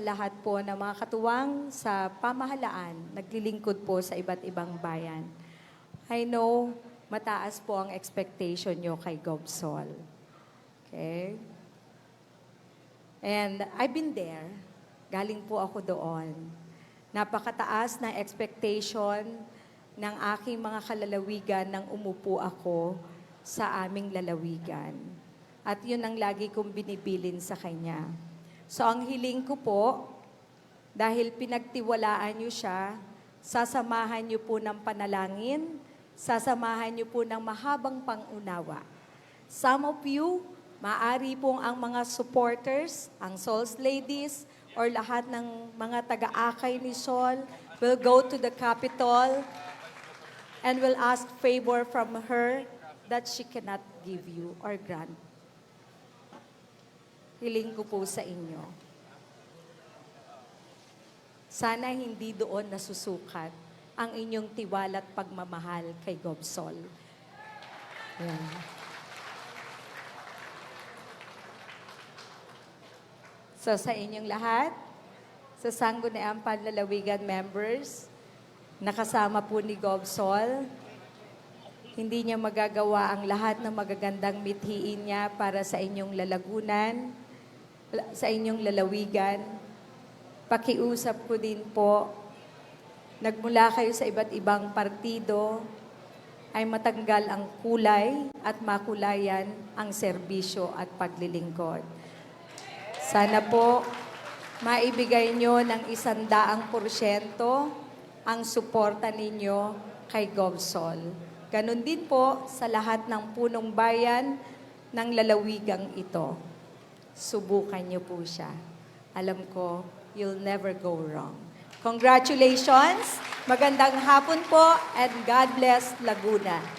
lahat po ng mga katuwang sa pamahalaan, naglilingkod po sa iba't ibang bayan. I know, mataas po ang expectation nyo kay Gobsol. Okay? And I've been there. Galing po ako doon. Napakataas ng expectation ng aking mga kalalawigan nang umupo ako sa aming lalawigan. At yun ang lagi kong binibilin sa kanya. So ang hiling ko po, dahil pinagtiwalaan niyo siya, sasamahan niyo po ng panalangin, sasamahan niyo po ng mahabang pangunawa. Some of you, maari pong ang mga supporters, ang Souls Ladies, or lahat ng mga taga-akay ni Sol will go to the Capitol and will ask favor from her that she cannot give you or grant. Hiling ko po sa inyo. Sana hindi doon nasusukat ang inyong tiwala at pagmamahal kay Gobsol. Yan. So sa inyong lahat, sa Sangguniang Panlalawigan members, nakasama po ni Gobsol, hindi niya magagawa ang lahat ng magagandang mithiin niya para sa inyong lalagunan, sa inyong lalawigan. Pakiusap ko din po, nagmula kayo sa iba't ibang partido, ay matanggal ang kulay at makulayan ang serbisyo at paglilingkod. Sana po maibigay nyo ng isandaang porsyento ang suporta ninyo kay Gobsol. Ganon din po sa lahat ng punong bayan ng lalawigang ito. Subukan nyo po siya. Alam ko, you'll never go wrong. Congratulations! Magandang hapon po and God bless Laguna.